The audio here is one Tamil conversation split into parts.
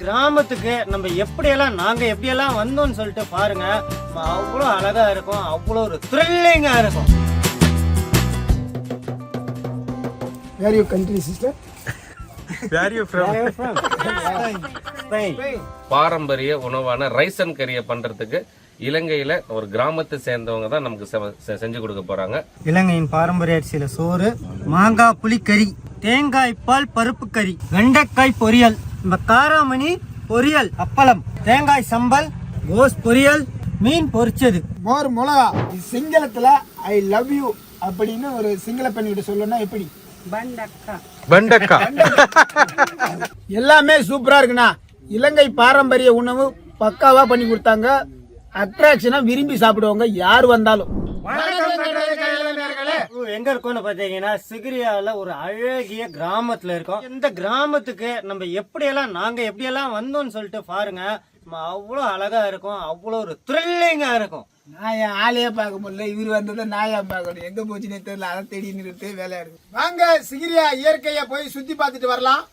கிராமத்துக்கு நம்ம எப்படியெல்லாம் நாங்க எப்படியெல்லாம் வந்தோம்னு சொல்லிட்டு பாருங்க. அவ்வளோ அழகா இருக்கும் அவ்வளோ ஒரு த்ரில்லிங்கா இருக்கும். Where you country sister where you from. பாரம்பரிய உணவான ரைஸ் அண்ட் கறியை பண்றதுக்கு இலங்கையில ஒரு கிராமத்தை சேர்ந்தவங்க தான் நமக்கு செஞ்சு கொடுக்க போறாங்க. இலங்கையின் பாரம்பரிய அரிசியில சோறு மாங்காய் புளிக்கறி தேங்காய் பால் பருப்பு கறி வெண்டைக்காய் பொரியல். நம்ம காராமணி பொரியல் அப்பளம் தேங்காய் சம்பல் கோஸ் பொரியல் மீன் பொரிச்சது. மோர் மிளகா. சிங்களத்துல ஐ லவ் யூ அப்படின்னு ஒரு சிங்கள பெண்கிட்ட சொல்லணும்னா எப்படி? பண்டக்கா எல்லாமே சூப்பரா இருக்குண்ணா. இலங்கை பாரம்பரிய உணவு பக்காவா பண்ணி கொடுத்தாங்க. அட்ராக்ஷனா விரும்பி சாப்பிடுவாங்க யார் வந்தாலும். எங்க இருக்கோம்னு பாத்தீங்கன்னா சிகிரியால ஒரு அழகிய கிராமத்துல இருக்கோம். இந்த கிராமத்துக்கு நம்ம எப்படியெல்லாம் நாங்க எப்படியெல்லாம் வந்தோம்னு சொல்லிட்டு பாருங்க. அவ்வளோ அழகா இருக்கும் அவ்வளோ ஒரு த்ரில்லிங்கா இருக்கும். நாயா என் ஆளையே பார்க்க முடியல. இவர் வந்ததை நாயா பார்க்கணும். எங்க போச்சுன்னே தெரியல. அதை தேடி நிறுத்து வேலையா இருக்கு. வாங்க சிகிரியா இயற்கையை போய் சுத்தி பார்த்துட்டு வரலாம்.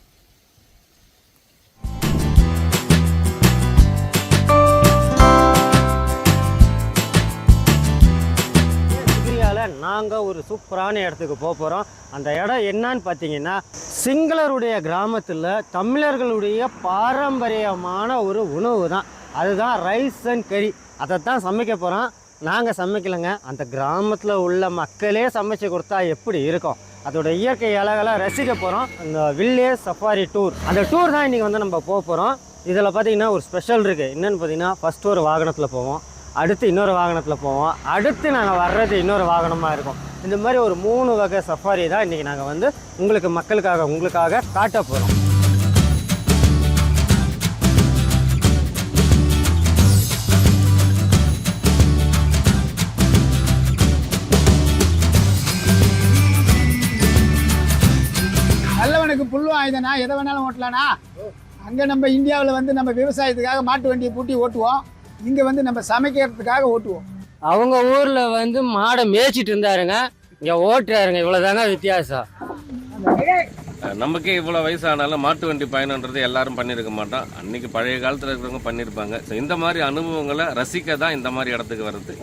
சிகிரியால நாங்கள் ஒரு சூப்பரான இடத்துக்கு போக போகிறோம் அந்த இடம் என்னன்னு பார்த்தீங்கன்னா சிங்களருடைய கிராமத்தில் தமிழர்களுடைய பாரம்பரியமான ஒரு உணவு தான் அதுதான் ரைஸ் அண்ட் கறி அதை தான் சமைக்க போகிறோம் நாங்கள் சமைக்கலைங்க. அந்த கிராமத்தில் உள்ள மக்களே சமைச்சு கொடுத்தா எப்படி இருக்கும்? அதோட இயற்கை அழகெல்லாம் ரசிக்க போகிறோம் இந்த வில்லேஜ் சஃபாரி டூர். அந்த டூர் தான் இன்றைக்கி வந்து நம்ம போக போகிறோம் இதில் பார்த்தீங்கன்னா ஒரு ஸ்பெஷல் இருக்குது என்னென்னு பார்த்தீங்கன்னா ஃபஸ்ட்டு ஒரு வாகனத்தில் போவோம். அடுத்து இன்னொரு வாகனத்தில் போவோம். அடுத்து நாங்கள் வர்றது இன்னொரு வாகனமாக இருக்கும். இந்த மாதிரி ஒரு மூணு வகை சஃபாரி தான் இன்றைக்கி நாங்கள் வந்து உங்களுக்கு மக்களுக்காக உங்களுக்காக காட்ட போகிறோம் நல்லவனுக்கு புல்லு ஆயுதனா எதை வேணாலும் ஓட்டலானா? அங்க நம்ம இந்தியாவில் வந்து நம்ம விவசாயத்துக்காக மாட்டு வண்டியை பூட்டி ஓட்டுவோம். இங்க வந்து நம்ம சமைக்கிறதுக்காக ஓட்டுவோம். அவங்க ஊரில் வந்து மாடை மேய்ச்சிட்டு இருந்தாருங்க. இங்கே ஓட்டுறாருங்க. இவ்வளோதாங்க வித்தியாசம். நமக்கே இவ்வளவு வயசானாலும் மாட்டு வண்டி பயணம்ன்றது எல்லாரும் பண்ணியிருக்க மாட்டோம். அன்னைக்கு பழைய காலத்துல இருக்கிறவங்க பண்ணியிருப்பாங்க So, இந்த மாதிரி அனுபவங்களை ரசிக்க தான் இந்த மாதிரி இடத்துக்கு வர்றது.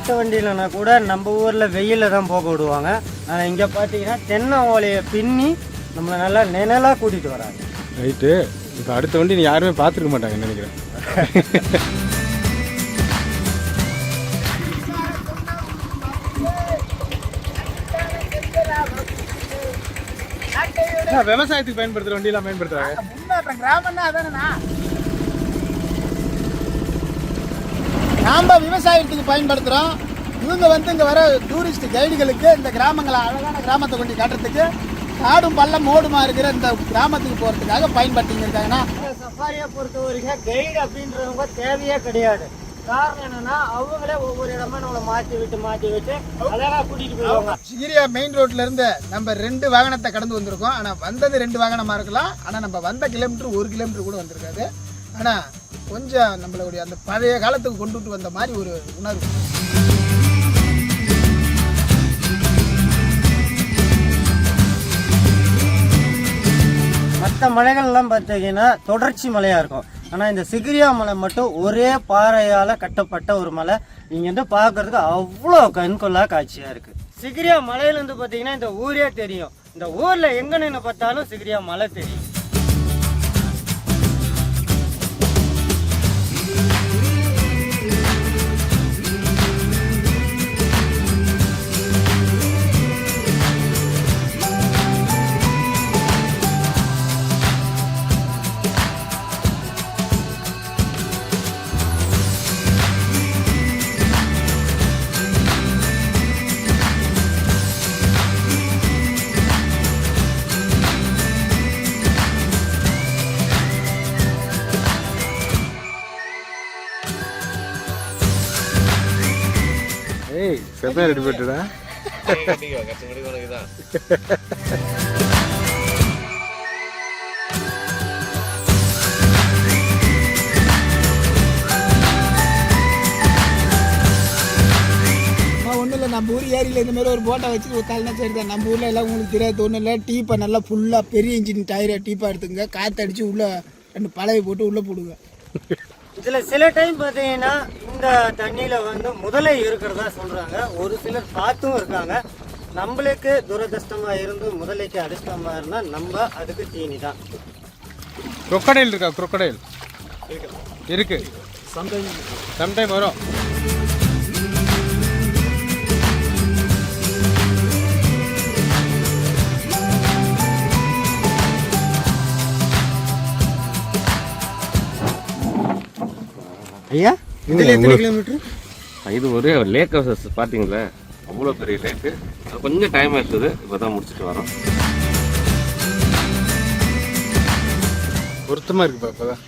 மாட்டு வண்டியிலனா கூட நம்ம ஊரில் வெயிலில் தான் போக விடுவாங்க. ஆனால் இங்கே பார்த்தீங்கன்னா தென்னை ஓலையை பின்னி நம்மளை நல்லா நிழலாக கூட்டிகிட்டு வராங்க. ரைட்டு இப்போ அடுத்த வண்டி நீ யாருமே பார்த்துருக்க மாட்டாங்கன்னு நினைக்கிறேன். விவசாயத்துக்கு பயன்படுத்துற வண்டியெல்லாம் பயன்படுத்துறாங்க? முன்னேற்றம் கிராமம்னா அதானண்ணா நாம விவசாயத்துக்கு பயன்படுத்துறோம். இவங்க வந்து இங்க வர டூரிஸ்ட் கைடுகளுக்கு இந்த கிராமங்களை அழகான கிராமத்தை கொண்டு காட்டுறதுக்கு காடும் பள்ளம் மோடுமா இருக்கிற இந்த கிராமத்துக்கு போறதுக்காக பயன்படுத்திங்க இருக்காங்கன்னா சஃபாரியை பொறுத்த வரைக்கும் கைடு அப்படின்றவங்க தேவையே கிடையாது. காரணம் என்னன்னா அவங்களே ஒவ்வொரு இடமா நம்மளை மாற்றி விட்டு மாற்றி விட்டு அழகாக கூட்டிகிட்டு போயிடுவாங்க. சிகிரியா மெயின் ரோட்ல இருந்து நம்ம ரெண்டு வாகனத்தை கடந்து வந்திருக்கோம். ஆனா வந்தது ரெண்டு வாகனமா இருக்கலாம். ஆனா நம்ம வந்த கிலோமீட்டர் ஒரு கிலோமீட்டர் கூட வந்திருக்காது. ஆனால் கொஞ்சம் நம்மளுடைய அந்த பழைய காலத்துக்கு கொண்டுட்டு வந்த மாதிரி ஒரு உணர்வு. மற்ற மலைகள்லாம் பார்த்தீங்கன்னா தொடர்ச்சி மலையாக இருக்கும். ஆனால் இந்த சிகிரியா மலை மட்டும் ஒரே பாறையால் கட்டப்பட்ட ஒரு மலை. இங்கேருந்து பார்க்குறதுக்கு அவ்வளோ கண்கொள்ளா காட்சியாக இருக்குது சிகிரியா மலையிலேருந்து பார்த்தீங்கன்னா இந்த ஊரே தெரியும். இந்த ஊரில் எங்கே நின்று பார்த்தாலும் சிகிரியா மலை தெரியும். கஷ்டம் ரெடி பண்ணிட்டா ஒன்றும் இல்லை நம்ம ஊர் ஏரியில் இந்த மாதிரி ஒரு போட்டை வச்சு ஊற்றாலுன்னா சரி தான் நம்ம ஊரில் எல்லாம் உங்களுக்கு தெரியாது ஒன்றும் இல்லை டீப்பை நல்லா ஃபுல்லாக பெரிய இன்ஜின் டயரை டீப்பாக எடுத்துங்க. காற்று அடித்து உள்ளே ரெண்டு பழைய போட்டு உள்ளே போடுங்க. இதில் சில டைம் பார்த்தீங்கன்னா இந்த தண்ணியில் வந்து முதலை இருக்கிறதா சொல்கிறாங்க ஒரு சிலர் பார்த்தும் இருக்காங்க. நம்மளுக்கு துரதிர்ஷ்டமாக இருந்து முதலைக்கு அதிர்ஷ்டமாக இருந்தால் நம்ம அதுக்கு தீனி தான் crocodile இருக்கா? crocodile. இருக்கு. சம்டைம் வரும். ஐயா? இதில் எத்தனை கிலோமீட்டர் இது ஒரே லேக் பார்த்தீங்களா அவ்வளோ பெரிய லேக்கு கொஞ்சம் டைம் எடுத்தது இப்போ தான் முடிச்சுட்டு வரோம். பொருத்தமாக இருக்குப்பா இப்போதான்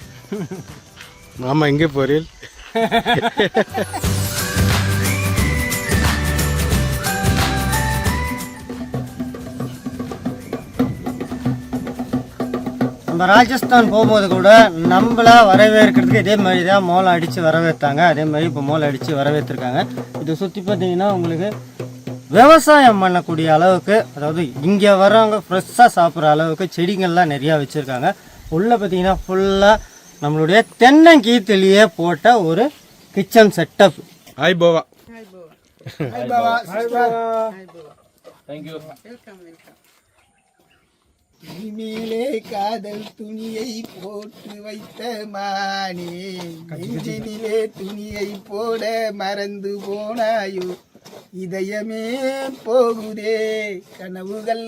மாமா எங்கே போறீல் நம்ம ராஜஸ்தான் போகும்போது கூட நம்மள வரவேற்கிறதுக்கு இதே மாதிரி தான் மோளம் அடித்து வரவேற்றாங்க. அதே மாதிரி இப்போ மோளம் அடித்து வரவேற்றிருக்காங்க. இதை சுற்றி பார்த்தீங்கன்னா உங்களுக்கு விவசாயம் பண்ணக்கூடிய அளவுக்கு அதாவது இங்கே வரவங்க ஃப்ரெஷ்ஷாக சாப்பிட்ற அளவுக்கு செடிகள்லாம் நிறையா வச்சுருக்காங்க. உள்ளே பார்த்தீங்கன்னா ஃபுல்லாக நம்மளுடைய தென்னங்கீத்துலேயே போட்ட ஒரு கிச்சன் செட்டப் ஹாய் போவா தேங்க்யூ இனிமேலே காதல் துணியை போட்டு வைத்த மானே. நெஞ்சினிலே துணியை போட மறந்து போனாயோ. இதயமே போகுதே கனவுகள்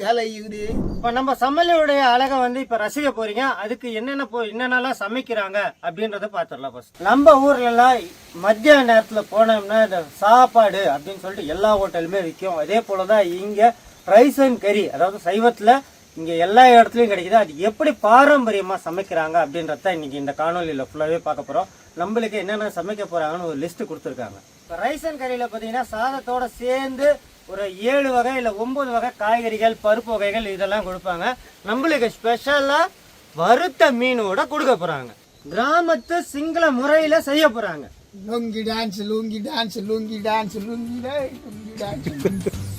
கலையுதே. இப்போ நம்ம சமையலுடைய அழகை வந்து இப்போ ரசிக்க போறீங்க. அதுக்கு என்னென்ன போ என்னென்னலாம் சமைக்கிறாங்க அப்படின்றத பார்த்துடலாம் ஃபர்ஸ்ட் நம்ம ஊர்லலாம் மத்தியான நேரத்தில் போனோம்னா இந்த சாப்பாடு அப்படின்னு சொல்லிட்டு எல்லா ஹோட்டலுமே விற்கும். அதே போல தான் இங்கே ரைஸ் அண்ட் கறி அதாவது சைவத்தில் இங்கே எல்லா இடத்துலையும் கிடைக்குது. அது எப்படி பாரம்பரியமாக சமைக்கிறாங்க அப்படின்றத இன்றைக்கி இந்த காணொலியில் ஃபுல்லாகவே பார்க்க போகிறோம் நம்மளுக்கு என்னென்ன சமைக்க போகிறாங்கன்னு ஒரு லிஸ்ட்டு கொடுத்துருக்காங்க. இப்போ ரைஸ் அண்ட் கறியில் பார்த்தீங்கன்னா சாதத்தோட சேர்ந்து ஒரு ஏழு வகை இல்லை ஒம்பது வகை காய்கறிகள் பருப்பு வகைகள் இதெல்லாம் கொடுப்பாங்க. நம்மளுக்கு ஸ்பெஷலாக வறுத்த மீனோட கொடுக்க போகிறாங்க கிராமத்து சிங்கள முறையில் செய்ய போகிறாங்க lungi dance lungi dance lungi dance lungi dance lungi dance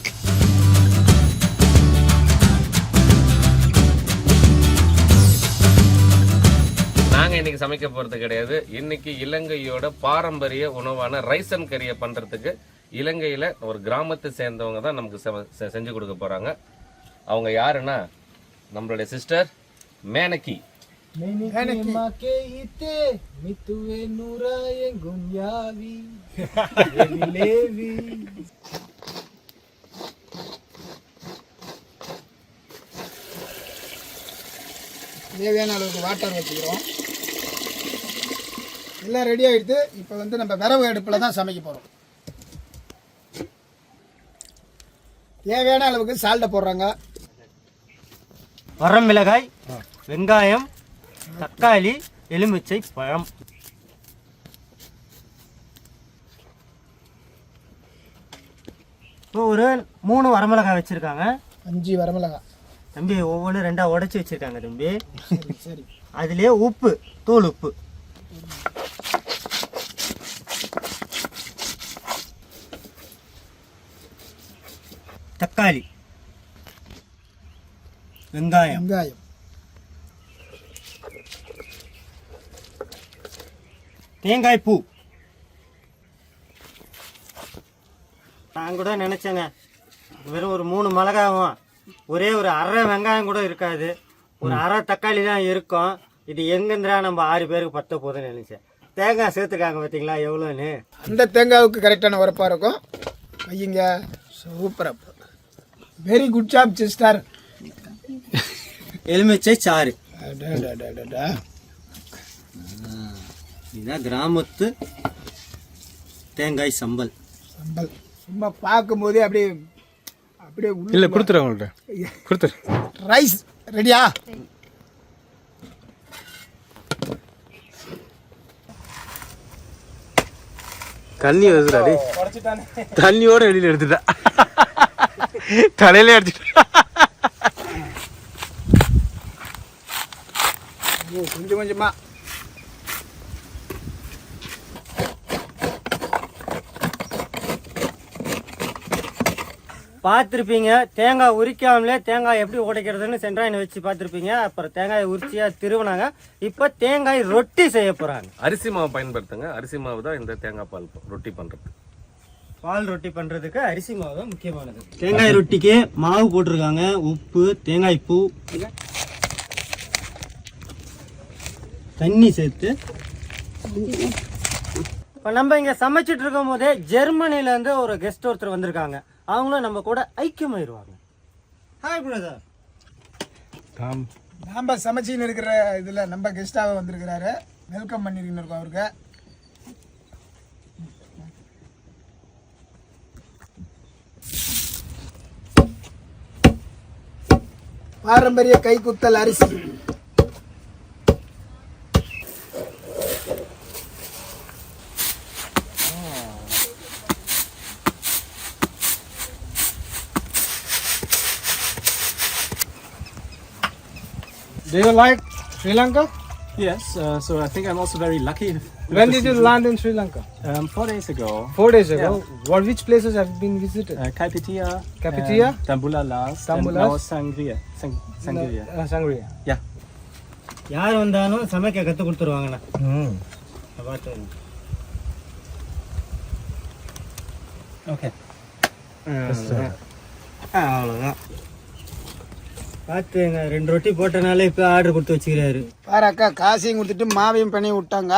நாங்க இன்னைக்கு சமைக்க போறது கிடையாது. இன்னைக்கு இலங்கையோட பாரம்பரிய உணவான ரைஸ் அண்ட் கறியை பண்றதுக்கு இலங்கையில ஒரு கிராமத்தை சேர்ந்தவங்க தான் நமக்கு செஞ்சு கொடுக்க போறாங்க. அவங்க யாருன்னா? நம்மளுடைய சிஸ்டர் மேனகி. தேவையான அளவுக்கு வாட்டர் வச்சுக்கிறோம். எல்லாம் ரெடி ஆகிடுது இப்போ வந்து நம்ம விரவு அடுப்பில் தான் சமைக்க போகிறோம் தேவையான அளவுக்கு சால்ட்டை போடுறாங்க. வரமிளகாய் வெங்காயம் தக்காளி எலுமிச்சை பழம். இப்போ ஒரு மூணு வரமிளகாய் வச்சுருக்காங்க. அஞ்சு வரமிளகாய். தம்பி ஒவ்வொன்றும் ரெண்டாக உடைச்சி வச்சுருக்காங்க தம்பி. சரி. அதுலேயே உப்பு தூள் உப்பு. தக்காளி வெங்காயம் வெங்காயம் தேங்காய் பூ நான் கூட நினச்சேங்க வெறும் ஒரு மூணு மிளகாவும் ஒரே ஒரு அரை வெங்காயம் கூட இருக்காது ஒரு அரை தக்காளி தான் இருக்கும் இது எங்கேருந்துடா நம்ம ஆறு பேருக்கு பத்த போதுன்னு நினச்சேன் தேங்காய் சேர்த்துக்காங்க பார்த்தீங்களா எவ்வளோன்னு அந்த தேங்காவுக்கு கரெக்டான உரப்பாக இருக்கும் வையுங்க சூப்பராக வெரி குட் ஜாப் சிஸ்டர் எலுமிச்சை சாறு. இதுதான் கிராமத்து தேங்காய் சம்பல் சம்பல் சும்மா பார்க்கும்போதே அப்படியே அப்படியே இல்லை கொடுத்துரு அவங்கள்ட்ட. கொடுத்துரு. ரைஸ் ரெடியா தண்ணி வருதுடா தண்ணியோட வெளியில எடுத்துட்டா. தலையில அடிச்சுட்டா கொஞ்சம் கொஞ்சமா. பார்த்துருப்பீங்க. தேங்காய் உரிக்காமலே தேங்காய் எப்படி உடைக்கிறதுன்னு சென்றாயினை வச்சு பார்த்துருப்பீங்க. அப்புறம் தேங்காயை உரிச்சியாக திருவினாங்க. இப்போ தேங்காய் ரொட்டி செய்ய போகிறாங்க அரிசி மாவு பயன்படுத்துங்க. அரிசி மாவு தான் இந்த தேங்காய் பால் ரொட்டி பண்றது. பால் ரொட்டி பண்ணுறதுக்கு அரிசி மாவு தான் முக்கியமானது. தேங்காய் ரொட்டிக்கு மாவு போட்டிருக்காங்க. உப்பு தேங்காய் பூ. தண்ணி சேர்த்து. இப்போ நம்ம இங்கே சமைச்சிட்டு இருக்கும் போதே ஜெர்மனிலேருந்து ஒரு கெஸ்ட் ஒருத்தர் வந்திருக்காங்க. அவங்களும் நம்ம கூட ஐக்கியமாயிருவாங்க. ஹாய் பிரதர் தாம் நாம சமைச்சின்னு இருக்கிற இதில் நம்ம கெஸ்டாக வந்திருக்கிறாரு. வெல்கம் பண்ணிருக்கோம் இருக்கோம் அவருக்கு. பாரம்பரிய கைக்குத்தல் அரிசி Do you like Sri Lanka? Yes, uh, so I think I'm also very lucky. When did you land in Sri Lanka? Um, four days ago, Four days ago. What which places have you been visited? uh, Kaipitia, Kaipitia? and Tambula last, Tambulas? and now Sangria. Sang- Sangria. Uh, Sangria. Yeah. யார் வந்தாலும் சமைக்க கற்றுக் கொடுத்துருவாங்கண்ணா பார்த்து Okay. அவ்வளோதான் பார்த்துங்க ரெண்டு ரொட்டி போட்டனால இப்போ ஆர்டர் கொடுத்து வச்சுக்கிறாரு. பாரு அக்கா காசையும் கொடுத்துட்டு மாவையும் பண்ணி விட்டாங்க.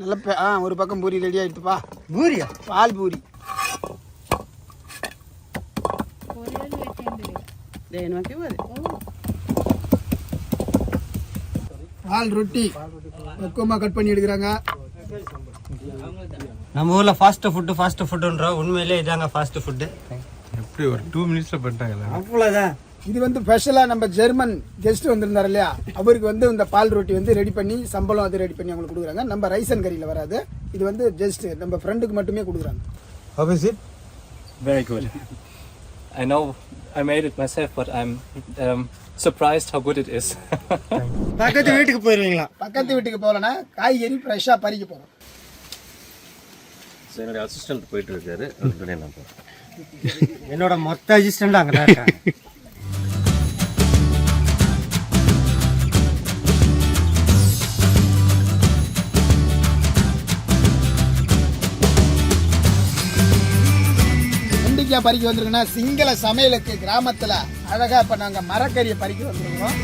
நல்ல ஆ ஒரு பக்கம் பூரி ரெடி ஆயிடுத்துப்பா பூரியா? பால் பூரி. பால் ரொட்டி. பக்குவமாக கட் பண்ணி எடுக்கிறாங்க. நம்ம ஊரில் ஃபாஸ்ட் ஃபுட்டு ஃபாஸ்ட் ஃபுட்டுன்றோம் உண்மையிலே இதாங்க ஃபாஸ்ட் ஃபுட்டு எப்படி ஒரு டூ மினிட்ஸில் பண்ணிட்டாங்களா அவ்வளோதான் இது வந்து ஸ்பெஷலாக நம்ம ஜெர்மன் கெஸ்ட் வந்திருந்தார் இல்லையா? அவருக்கு வந்து இந்த பால் ரொட்டி வந்து ரெடி பண்ணி சம்பளம் அது ரெடி பண்ணி அவங்களுக்கு கொடுக்குறாங்க. நம்ம அண்ட் கறியில் வராது. இது வந்து ஜஸ்ட் நம்ம ஃப்ரெண்டுக்கு மட்டுமே கொடுக்குறாங்க. How is it? Very good. I know I made it myself, but I'm um, surprised how good it is. பக்கத்து வீட்டுக்கு போயிருவீங்களா? பக்கத்து வீட்டுக்கு போகலன்னா காய்கறி ஃப்ரெஷ்ஷாக பறிக்க போகிறோம் So, என்னுடைய அசிஸ்டன்ட் போயிட்டு இருக்காரு. அதுக்குள்ளே நான் போறேன். என்னோட மொத்த அசிஸ்டண்ட் அங்கே தான் பறிக்க வந்திருக்குன்னா சிங்கள சமையலுக்கு கிராமத்தில் அழகாக இப்போ நாங்கள் மரக்கறியை பறிக்க வந்திருக்கிறோம்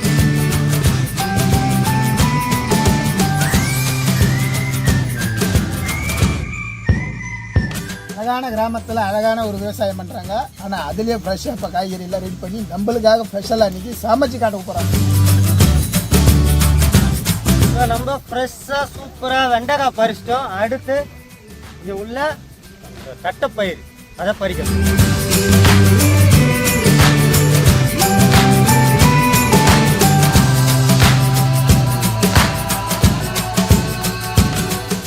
அழகான கிராமத்தில் அழகான ஒரு விவசாயம் பண்ணுறாங்க ஆனால் அதுலேயே ஃப்ரெஷ்ஷாக இப்போ காய்கறி எல்லாம் ரெடி பண்ணி நம்மளுக்காக ஸ்பெஷலாக இன்னைக்கு சமைச்சு காட்ட போகிறாங்க இப்போ நம்ம ஃப்ரெஷ்ஷாக சூப்பராக வெண்டைக்காய் பறிச்சிட்டோம். அடுத்து இது உள்ள தட்டைப்பயிர் அதை பறிக்கணும்.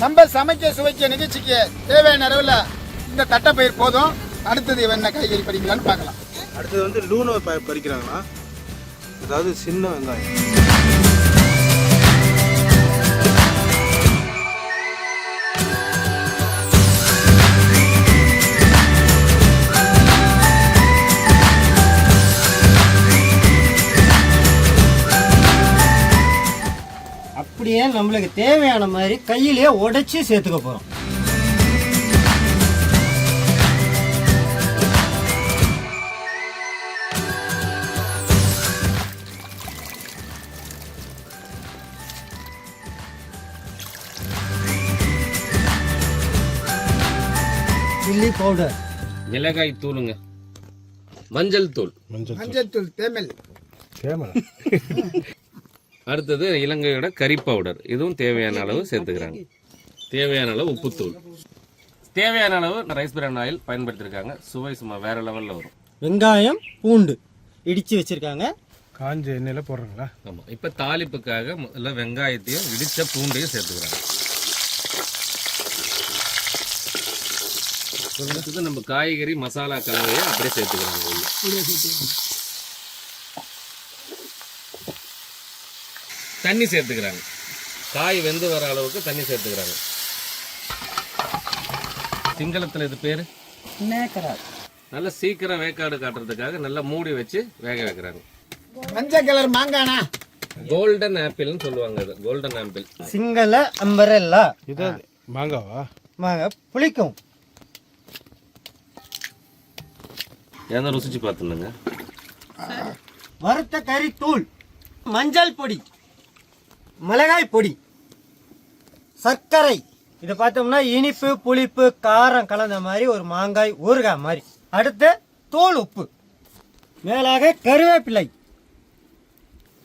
நம்ம சமைக்க சுவைக்க நிகழ்ச்சிக்கு தேவையான அளவில் இந்த தட்டைப்பயிர் போதும். அடுத்தது என்ன காய்கறி பறிக்கலான்னு பார்க்கலாம். அடுத்தது வந்து லூனோ பறிக்கிறாங்களா அதாவது சின்ன வெங்காயம். அப்படியே நம்மளுக்கு தேவையான மாதிரி கையிலேயே உடைச்சி சேர்த்துக்க போகிறோம் சில்லி பவுடர் மிளகாய் தூளுங்க. மஞ்சள் தூள். மஞ்சள் தூள். தேமல். கேமரா அடுத்தது இலங்கையோட கறி பவுடர் இதுவும் தேவையான அளவு சேர்த்துக்கிறாங்க. தேவையான அளவு உப்புத்தூள். தேவையான அளவு ரைஸ் பிரான் ஆயில் பயன்படுத்தியிருக்காங்க சுவை சும்மா வேற லெவலில் வரும். வெங்காயம் பூண்டு இடித்து வச்சுருக்காங்க. காஞ்ச எண்ணெயில் போடுறாங்களா? ஆமாம் இப்போ தாளிப்புக்காக முதல்ல வெங்காயத்தையும் இடித்த பூண்டையும் சேர்த்துக்கிறாங்க. நம்ம காய்கறி மசாலா கலவையை அப்படியே சேர்த்துக்கிறாங்க. தண்ணி சேர்த்துக்கிறாங்க. காய் வெந்து வர அளவுக்கு தண்ணி சேர்த்துக்கிறாங்க. சிங்களத்தில் இது பேர்? நல்ல சீக்கிரம் வேக்காடு காட்டுறதுக்காக நல்லா மூடி வச்சு வேக வைக்கிறாங்க. மஞ்சள் கலர் மாங்கானா? கோல்டன் ஆப்பிள்னு சொல்லுவாங்க இது கோல்டன் ஆப்பிள் சிங்கள அம்பரெல்லா. இது மாங்காவா? வாங்க புளிக்கும். ஏன்னா ருசிச்சு பார்த்துருங்க வறுத்த கறித்தூள் மஞ்சள் பொடி. மிளகாய் பொடி சர்க்கரை. இதை பார்த்தோம்னா இனிப்பு புளிப்பு காரம் கலந்த மாதிரி ஒரு மாங்காய் ஊறுகாய் மாதிரி. அடுத்து தோல் உப்பு. மேலாக கருவேப்பிலை.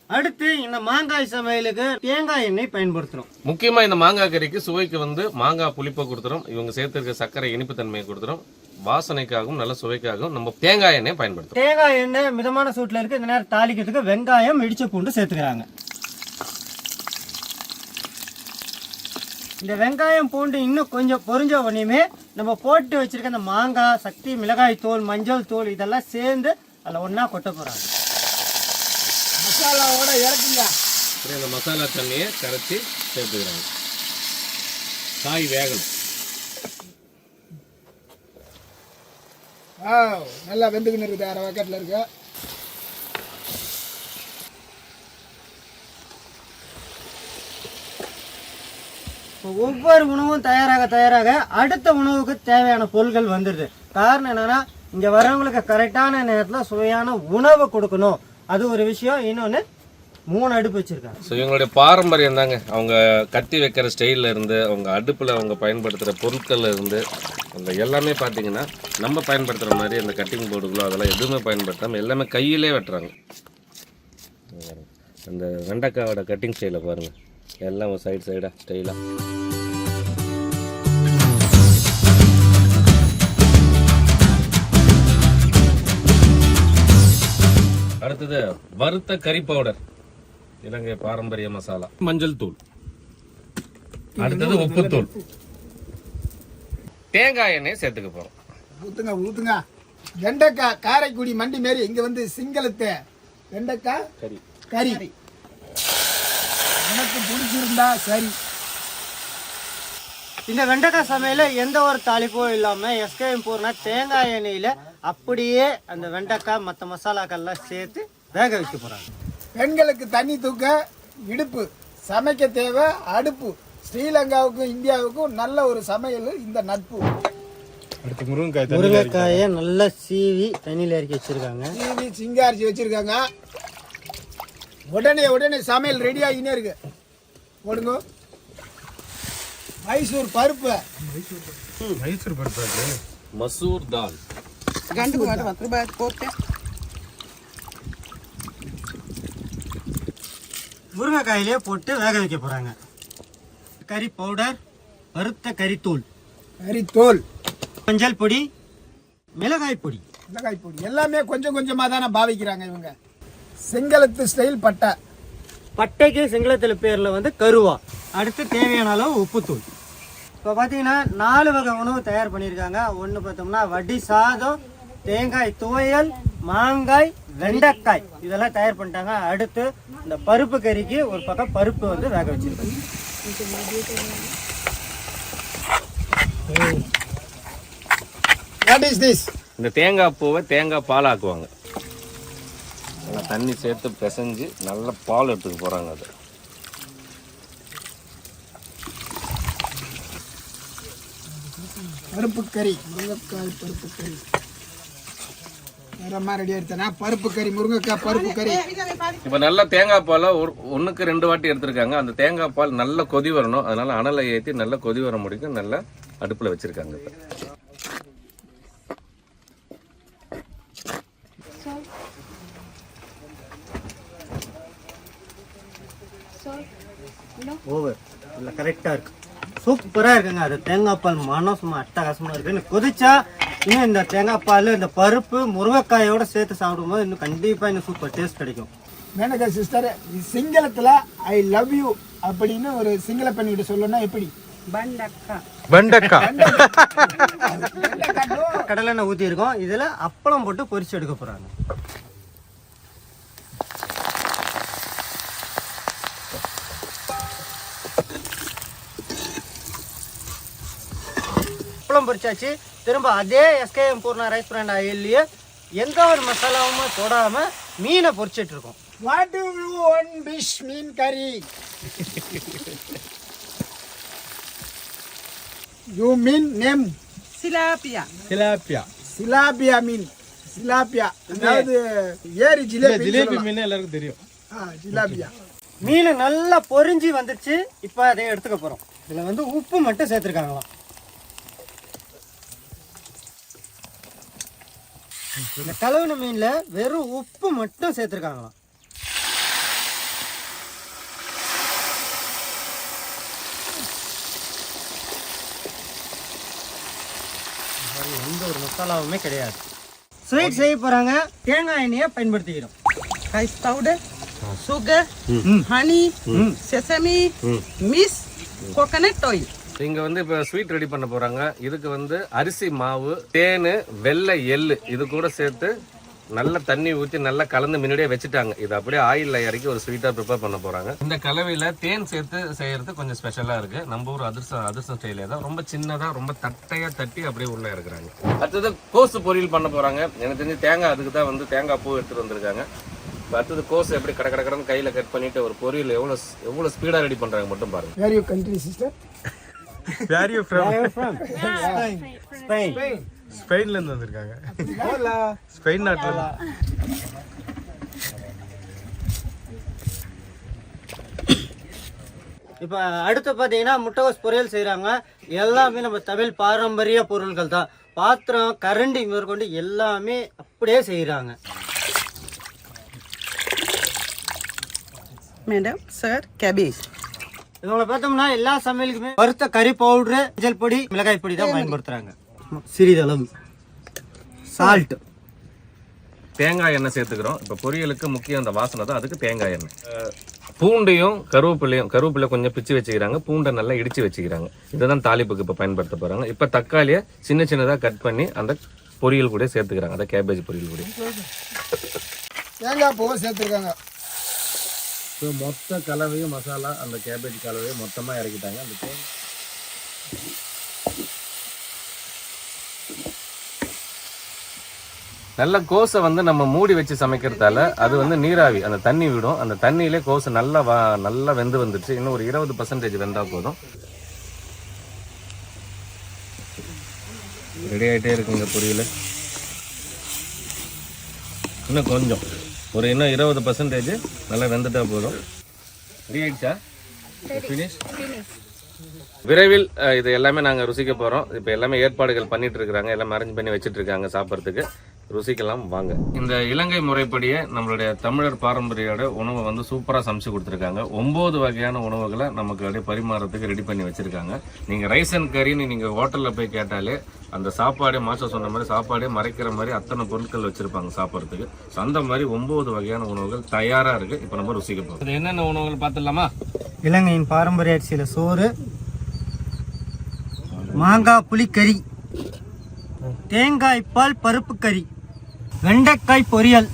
அடுத்து இந்த மாங்காய் சமையலுக்கு தேங்காய் எண்ணெய் பயன்படுத்துறோம். முக்கியமா இந்த மாங்காய் கறிக்கு சுவைக்கு வந்து மாங்காய் புளிப்பை கொடுத்துரும் இவங்க சேர்த்திருக்க சர்க்கரை இனிப்பு தன்மையை கொடுத்துரும் வாசனைக்காகவும் நல்ல சுவைக்காகவும் நம்ம தேங்காய் எண்ணெய் பயன்படுத்துறோம். தேங்காய் எண்ணெய் மிதமான சூட்டில் இருக்கு. இந்த நேரம் தாளிக்கிறதுக்கு வெங்காயம் இடிச்ச பூண்டு சேர்த்துக்கிறாங்க. இந்த வெங்காயம் பூண்டு இன்னும் கொஞ்சம் பொரிஞ்ச உடனேயுமே நம்ம போட்டு வச்சிருக்க இந்த மாங்காய் சக்தி மிளகாய் தூள் மஞ்சள் தூள் இதெல்லாம் சேர்ந்து அதில் ஒன்றா கொட்ட போகிறாங்க மசாலாவோட இறக்குங்க. இந்த மசாலா தண்ணியை கரைச்சி சேர்த்துக்கிறாங்க. காய் வேகணும். ஆ நல்லா வெந்துக்கின்னு இருக்குது அரை வக்கெட்டில் இருக்கு. ஒவ்வொரு உணவும் தயாராக தயாராக அடுத்த உணவுக்கு தேவையான பொருட்கள் வந்துடுது காரணம் என்னன்னா இங்க வரவங்களுக்கு கரெக்டான நேரத்தில் சுவையான உணவு கொடுக்கணும். அது ஒரு விஷயம். இன்னொன்று மூணு அடுப்பு வச்சிருக்காங்க. ஸோ இவங்களுடைய பாரம்பரியம் தாங்க. அவங்க கத்தி வைக்கிற ஸ்டைலில் இருந்து அவங்க அடுப்பில் அவங்க பயன்படுத்துகிற பொருட்கள்ல இருந்து அந்த எல்லாமே பார்த்தீங்கன்னா நம்ம பயன்படுத்துகிற மாதிரி அந்த கட்டிங் போர்டுகளோ அதெல்லாம் எதுவுமே பயன்படுத்தாமல் எல்லாமே கையிலே வெட்டுறாங்க. அந்த வெண்டைக்காவோட கட்டிங் ஸ்டைலை பாருங்கள் எல்லாம் ஒரு சைடு சைடாக ஸ்டைலாக அடுத்தது வறுத்த கறி பவுடர் இலங்கை பாரம்பரிய மசாலா. மஞ்சள் தூள். அடுத்தது உப்புத்தூள் தேங்காய் எண்ணெய் சேர்த்துக்க போறோம். ஊத்துங்க ஊத்துங்க. வெண்டைக்காய் காரைக்குடி மண்டி மாரி இங்க வந்து சிங்களத்தை வெண்டைக்காய் கறி. கறி. எனக்கு பிடிச்சிருந்தா சரி. இந்த வெண்டைக்காய் சமையல எந்த ஒரு தாளிப்பும் இல்லாம எஸ்கேஎம் பூர்ணா தேங்காய் எண்ணெயில அப்படியே அந்த வெண்டைக்காய் மற்ற மசாலாக்கள்லாம் சேர்த்து வேக வைக்க போறாங்க. பெண்களுக்கு தண்ணி தூக்க இடுப்பு. சமைக்க தேவை அடுப்பு. ஸ்ரீலங்காவுக்கும் இந்தியாவுக்கும் நல்ல ஒரு சமையல் இந்த நட்பு. அடுத்து முருங்கைக்காய் முருங்கைக்காயை நல்லா சீவி தண்ணியில் இறக்கி வச்சிருக்காங்க. டிவி சிங்காரிசி வச்சிருக்காங்க. உடனே உடனே சமையல் ரெடி ஆகினே இருக்கு. போடுங்க. மைசூர் பருப்பு. மைசூர் பருப்பு அது. மசூர் தால். முருங்கைக்காயிலே போட்டு வேக வைக்க போறாங்க. கறி பவுடர் வறுத்த கறித்தூள் கறித்தோல் மஞ்சள் பொடி மிளகாய் பொடி. மிளகாய் பொடி. எல்லாமே கொஞ்சம் கொஞ்சமாக தானே பாவிக்கிறாங்க இவங்க. செங்கலத்து ஸ்டைல் பட்டை. பட்டைக்கு சிங்களத்தில் பேரில் வந்து கருவா. அடுத்து தேவையான அளவு உப்புத்தூள். இப்போ பார்த்தீங்கன்னா நாலு வகை உணவு தயார் பண்ணியிருக்காங்க. ஒன்று பார்த்தோம்னா வடி சாதம் தேங்காய் துவையல் மாங்காய் வெண்டைக்காய். இதெல்லாம் தயார் பண்ணிட்டாங்க. அடுத்து இந்த பருப்பு கறிக்கு ஒரு பக்கம் பருப்பு வந்து வேக வச்சிருக்காங்க. வாட் இஸ் திஸ் இந்த தேங்காய் பூவை தேங்காய் பால் ஆக்குவாங்க நல்லா தண்ணி சேர்த்து பிசைஞ்சு நல்ல பால் எடுத்துக்க போறாங்க அது. பருப்பு கறி முருங்கைக்காய் பருப்பு கறி. வேறம்மா ரெடி ஆயிடுச்சனா பருப்பு கறி முருங்கைக்காய் பருப்பு கறி. இப்போ நல்லா தேங்காய் பாலை ஒரு ஒன்றுக்கு ரெண்டு வாட்டி எடுத்திருக்காங்க. அந்த தேங்காய் பால் நல்லா கொதி வரணும். அதனால அனலை ஏற்றி நல்லா கொதி வர முடிக்கும். நல்லா அடுப்பில் வச்சிருக்காங்க இப்போ ஓவர் இல்லை கரெக்டாக இருக்கு சூப்பராக இருக்குங்க. அது தேங்காய் பால் மனம் சும்மா அட்டகாசமாக இருக்கு. இன்னும் கொதிச்சா இன்னும் இந்த தேங்காய் பால் இந்த பருப்பு முருங்கைக்காயோட சேர்த்து சாப்பிடும்போது இன்னும் கண்டிப்பாக இன்னும் சூப்பர் டேஸ்ட் கிடைக்கும். மேனகா சிஸ்டர் சிங்களத்துல ஐ லவ் யூ அப்படின்னு ஒரு சிங்கள பெண்கிட்ட சொல்லணும்னா எப்படி? வெண்டைக்காய் கடலெண்ணெய் ஊற்றி இருக்கோம் இதில் அப்பளம் போட்டு பொரிச்சு எடுக்க போகிறாங்க அப்பளம் பொரிச்சாச்சு. திரும்ப அதே எஸ்கேஎம் பூர்ணா ரைஸ் பிராண்ட் ஆயில்லையே எந்த ஒரு மசாலாவுமே போடாமல் மீனை பொரிச்சிட்டு இருக்கோம். What do you one dish மீன் கறி you mean name Tilapia. Tilapia. சிலாபியா மீன் சிலாபியா அதாவது ஏரி ஜிலேபி ஜிலேபி மீன் எல்லாருக்கும் தெரியும். ஜிலாபியா. மீன் நல்லா பொரிஞ்சு வந்துருச்சு. இப்போ அதை எடுத்துக்க போகிறோம் இதில் வந்து உப்பு மட்டும் சேர்த்துருக்காங்களாம். இந்த கலவுன மீனில் வெறும் உப்பு மட்டும் சேர்த்துருக்காங்களாம். எந்த ஒரு மசாலாவுமே கிடையாது. ஸ்வீட் செய்ய போகிறாங்க தேங்காய் எண்ணெயை பயன்படுத்திக்கிறோம். Rice powder, sugar, honey, sesame, mist, coconut oil. இங்கே வந்து இப்போ ஸ்வீட் ரெடி பண்ண போகிறாங்க இதுக்கு வந்து அரிசி மாவு தேன் வெள்ளை எள்ளு. இது கூட சேர்த்து நல்ல தண்ணி ஊற்றி நல்லா கலந்து முன்னாடியே வச்சுட்டாங்க. இது அப்படியே ஆயில்ல இறக்கி ஒரு ஸ்வீட்டாக ப்ரிப்பேர் பண்ண போகிறாங்க இந்த கலவையில் தேன் சேர்த்து செய்கிறது கொஞ்சம் ஸ்பெஷலாக இருக்குது நம்ம ஊர் அதிர்ஷ்டம் அதிர்ஷ்டம் ஸ்டைலே தான் ரொம்ப சின்னதாக ரொம்ப தட்டையாக தட்டி அப்படியே உள்ளே இருக்கிறாங்க அடுத்தது கோசு பொரியல் பண்ண போகிறாங்க எனக்கு தெரிஞ்சு தேங்காய் அதுக்கு தான் வந்து தேங்காய் பூ எடுத்துகிட்டு வந்திருக்காங்க. அடுத்தது கோஸ் எப்படி கடை கடை கடன் கையில் கட் பண்ணிவிட்டு ஒரு பொரியல் எவ்வளோ எவ்வளோ ஸ்பீடாக ரெடி பண்ணுறாங்க மட்டும் பாருங்க. வேர் யூ ஃப்ரம் ஸ்பெயின் ஸ்பெயின்ல இருந்து வந்திருக்காங்க. ஸ்பெயின் நாட்டுல. இப்போ அடுத்து பார்த்தீங்கன்னா முட்டைகோஸ் பொரியல் செய்கிறாங்க எல்லாமே நம்ம தமிழ் பாரம்பரிய பொருட்கள் தான். பாத்திரம் கரண்டி முதற்கொண்டு எல்லாமே அப்படியே செய்கிறாங்க Madam, sir, cabbage. இவங்களை பார்த்தோம்னா எல்லா சமையலுக்குமே வறுத்த கறி பவுடரு மஞ்சள் பொடி மிளகாய் பொடி தான் பயன்படுத்துகிறாங்க சிறிதளவு. சால்ட் தேங்காய் எண்ணெய் சேர்த்துக்கிறோம். இப்போ பொரியலுக்கு முக்கியம் அந்த வாசனை தான். அதுக்கு தேங்காய் எண்ணெய். பூண்டையும் கருவேப்பிலையும் கருவேப்பிலை கொஞ்சம் பிச்சு வச்சுக்கிறாங்க. பூண்டை நல்லா இடிச்சு வச்சுக்கிறாங்க. இதுதான் தாளிப்புக்கு இப்போ பயன்படுத்த போறாங்க. இப்போ தக்காளியை சின்ன சின்னதாக கட் பண்ணி அந்த பொரியல் கூட சேர்த்துக்கிறாங்க. அந்த கேபேஜ் பொரியல் கூட தேங்காய் பூவை சேர்த்துருக்காங்க. ஸோ மொத்த கலவையும் மசாலா அந்த கேபேஜ் கலவையும் மொத்தமாக இறக்கிட்டாங்க. அந்த நல்ல கோஸை வந்து நம்ம மூடி வச்சு சமைக்கிறதால அது வந்து நீராவி அந்த தண்ணி விடும். அந்த தண்ணியிலே கோஸு நல்லா வா நல்லா வெந்து வந்துருச்சு. இன்னும் ஒரு இருபது பர்சன்டேஜ் வெந்தா போதும். ரெடி ஆகிட்டே இருக்குங்க பொரியல். இன்னும் கொஞ்சம். ஒரு இன்னும் இருபது பர்சன்டேஜ் நல்லா வெந்துட்டா போதும். ரெடி ஆயிடுச்சா ஃபினிஷ் விரைவில் இது எல்லாமே நாங்கள் ருசிக்க போகிறோம் இப்போ எல்லாமே ஏற்பாடுகள் பண்ணிட்டு இருக்கிறாங்க. எல்லாம் அரேஞ்ச் பண்ணி வச்சுட்டு இருக்காங்க சாப்பிட்றதுக்கு. ருசிக்கலாம் வாங்க. இந்த இலங்கை முறைப்படியே நம்மளுடைய தமிழர் பாரம்பரியோட உணவை வந்து சூப்பராக சமைச்சு கொடுத்துருக்காங்க. ஒம்பது வகையான உணவுகளை நமக்கு அப்படியே பரிமாறதுக்கு ரெடி பண்ணி வச்சிருக்காங்க. நீங்கள் ரைஸ் அண்ட் கறின்னு நீங்கள் ஹோட்டலில் போய் கேட்டாலே அந்த சாப்பாடே மாஸ்டர் சொன்ன மாதிரி சாப்பாடே மறைக்கிற மாதிரி அத்தனை பொருட்கள் வச்சிருப்பாங்க சாப்பிட்றதுக்கு. ஸோ அந்த மாதிரி ஒம்பது வகையான உணவுகள் தயாராக இருக்கு. இப்போ நம்ம ருசிக்க போகிறோம் இது என்னென்ன உணவுகள் பார்த்துடலாமா? இலங்கையின் பாரம்பரிய அரிசியில் சோறு மாங்காய் புளிக்கறி தேங்காய் பால் பருப்பு கறி. வெண்டைக்காய் பொரியல்.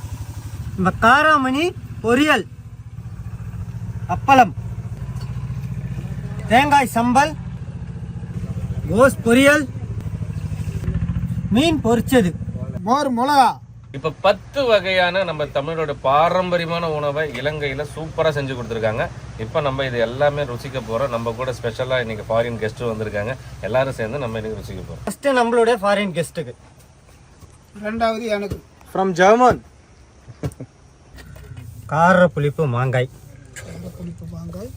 இந்த காராமணி பொரியல். அப்பளம். தேங்காய் சம்பல். கோஸ் பொரியல். மீன் பொரிச்சது. மோர் மிளகா. இப்ப பத்து வகையான நம்ம தமிழோட பாரம்பரியமான உணவை இலங்கையில சூப்பரா செஞ்சு கொடுத்துருக்காங்க. இப்ப நம்ம இது எல்லாமே ருசிக்க போறோம். நம்ம கூட ஸ்பெஷலா இன்னைக்கு ஃபாரின் கெஸ்ட் வந்திருக்காங்க. எல்லாரும் சேர்ந்து நம்ம இன்னைக்கு ருசிக்க போறோம். ஃபஸ்ட்டு நம்மளுடைய ஃபாரின் கெஸ்ட்டுக்கு ரெண்டாவது எனக்கு. From German. கார புளிப்பு மாங்காய் மாங்காய்.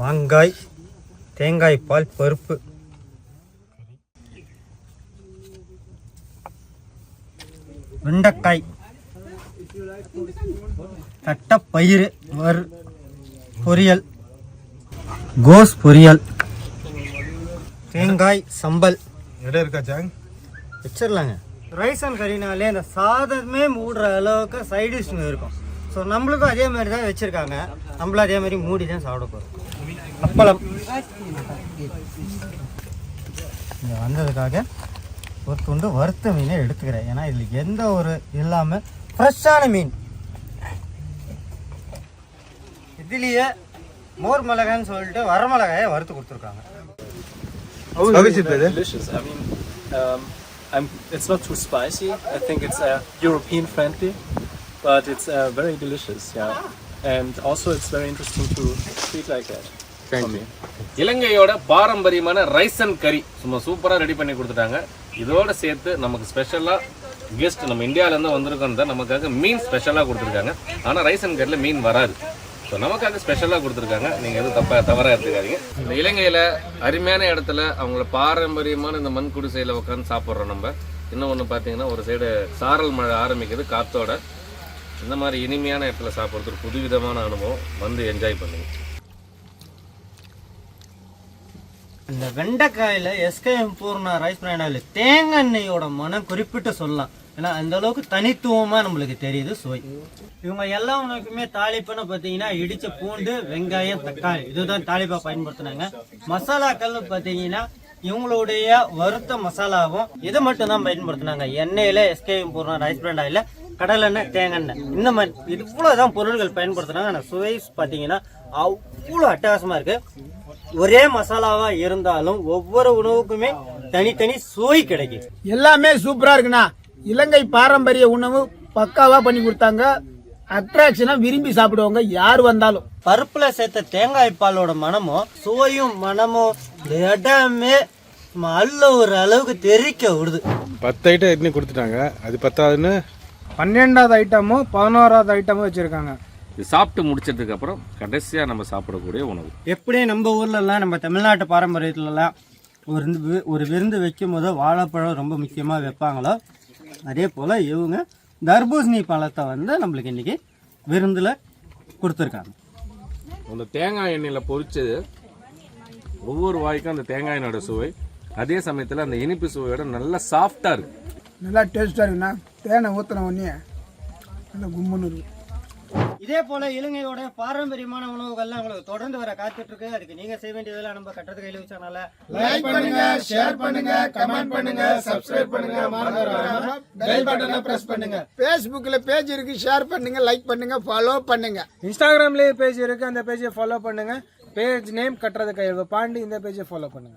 மாங்காய் தேங்காய் பால் பருப்பு. வெண்டைக்காய். தட்டப்பயிறு வறு பொரியல். கோஸ் பொரியல். தேங்காய் சம்பல். இடம் இருக்கா ஜாங்? வச்சிடலாங்க ரைஸ் அண்ட் கறினாலே அந்த சாதமே மூடுற அளவுக்கு சைடிஷ்னு இருக்கும். ஸோ நம்மளுக்கும் அதே மாதிரி தான் வச்சுருக்காங்க. நம்மளும் அதே மாதிரி மூடி தான் சாப்பிட போகிறோம் அப்பளம். இங்கே வந்ததுக்காக ஒரு துண்டு வறுத்த மீனை எடுத்துக்கிறேன். ஏன்னா இதில் எந்த ஒரு இல்லாமல் ஃப்ரெஷ்ஷான மீன். இதுலேயே மோர் மிளகான்னு சொல்லிட்டு வரமிளகாயை வறுத்து கொடுத்துருக்காங்க. Um, I'm, it's not too spicy. I think it's uh, European friendly, but it's uh, very delicious. Yeah, and also it's very interesting to eat like that. Thank you. இலங்கையோட பாரம்பரியமான ரைஸ் அண்ட் கறி சும்மா சூப்பராக ரெடி பண்ணி கொடுத்துட்டாங்க இதோட சேர்த்து நமக்கு ஸ்பெஷலாக கெஸ்ட் நம்ம இந்தியாவிலேருந்து வந்திருக்கோம் தான் நமக்காக மீன் ஸ்பெஷலாக கொடுத்துருக்காங்க ஆனால் ரைஸ் அண்ட் கறியில் மீன் வராது ஸோ நமக்காக ஸ்பெஷலாக கொடுத்துருக்காங்க. நீங்கள் எதுவும் தப்பா தவறாக எடுத்துக்காதீங்க. இந்த இலங்கையில் அருமையான இடத்துல அவங்கள பாரம்பரியமான இந்த மண் குடிசையில் உட்காந்து சாப்பிட்றோம் நம்ம. இன்னும் ஒன்று பார்த்தீங்கன்னா ஒரு சைடு சாரல் மழை ஆரம்பிக்குது காத்தோட. இந்த மாதிரி இனிமையான இடத்துல சாப்பிட்றது ஒரு புதுவிதமான அனுபவம். வந்து என்ஜாய் பண்ணுங்க. இந்த வெண்டைக்காயில எஸ்கேஎம் பூர்ணா ரைஸ் பிராண்டாவில் தேங்காய் எண்ணெயோட மனம் குறிப்பிட்டு சொல்லலாம். ஏன்னா அந்த அளவுக்கு தனித்துவமா நம்மளுக்கு தெரியுது சுவை. இவங்க எல்லா உணவுக்குமே தாளிப்புன்னு பார்த்தீங்கன்னா இடிச்ச பூண்டு வெங்காயம் தக்காளி இதுதான் தாளிப்பா பயன்படுத்தினாங்க. மசாலாக்கள்னு பார்த்தீங்கன்னா இவங்களுடைய வறுத்த மசாலாவும் இதை மட்டும் தான் பயன்படுத்தினாங்க. எண்ணெயில எஸ்கேஎம் போடுறோம் ரைஸ் பிராண்ட் ஆயில கடலெண்ணெய் தேங்காய் இந்த மாதிரி இவ்வளோதான் பொருட்கள் பயன்படுத்தினாங்க. ஆனால் சுவை பார்த்தீங்கன்னா அவ்வளோ அட்டகாசமாக இருக்கு. ஒரே மசாலாவா இருந்தாலும் ஒவ்வொரு உணவுக்குமே தனித்தனி சுவை கிடைக்கும் எல்லாமே சூப்பரா இருக்குண்ணா. இலங்கை பாரம்பரிய உணவு பக்காவா பண்ணி கொடுத்தாங்க. அட்ராக்ஷனா விரும்பி சாப்பிடுவாங்க யார் வந்தாலும். பருப்புல சேர்த்த தேங்காய் பாலோட மனமும் சுவையும் மனமும் இடமே அள்ள ஒரு அளவுக்கு தெறிக்க விடுது. பத்து ஐட்டம் எத்தனை கொடுத்துட்டாங்க. அது பத்தாதுன்னு பன்னெண்டாவது ஐட்டமும் பதினோராவது ஐட்டமும் வச்சிருக்காங்க. இது சாப்பிட்டு முடிச்சதுக்கு அப்புறம் கடைசியாக நம்ம சாப்பிடக்கூடிய உணவு. எப்படியே நம்ம ஊர்ல எல்லாம் நம்ம தமிழ்நாட்டு பாரம்பரியத்துல எல்லாம் ஒரு ஒரு விருந்து வைக்கும் போது வாழைப்பழம் ரொம்ப முக்கியமா வைப்பாங்களோ அதே போல இவங்க தர்பூசணி பழத்தை வந்து நம்மளுக்கு இன்னைக்கு விருந்துல கொடுத்துருக்காங்க. அந்த தேங்காய் எண்ணெயில் பொரிச்சது ஒவ்வொரு வாய்க்கும் அந்த தேங்காய் எண்ணெயோட சுவை. அதே சமயத்தில் அந்த இனிப்பு சுவையோட நல்லா சாஃப்டாக இருக்கு. நல்லா டேஸ்டா இருக்குண்ணா. தேனை ஊத்துன உடனே நல்லா கும்முன்னு இருக்கு. இதே போல இலங்கையோட பாரம்பரியமான உணவுகள்லாம் உங்களுக்கு தொடர்ந்து வர காத்துட்டு இருக்கு அதுக்கு நீங்க செய்ய வேண்டியதெல்லாம் நம்ம கட்டத்து கையில் வச்சனால லைக் பண்ணுங்க ஷேர் பண்ணுங்க கமெண்ட் பண்ணுங்க சப்ஸ்கிரைப் பண்ணுங்க மறந்துடாம பெல் பட்டனை பிரஸ் பண்ணுங்க. Facebookல பேஜ் இருக்கு ஷேர் பண்ணுங்க லைக் பண்ணுங்க ஃபாலோ பண்ணுங்க. இன்ஸ்டாகிராம்லயே பேஜ் இருக்கு அந்த பேஜை ஃபாலோ பண்ணுங்க. பேஜ் நேம் கட்டுறது கையில் பாண்டி இந்த பேஜை ஃபாலோ பண்ணுங்க.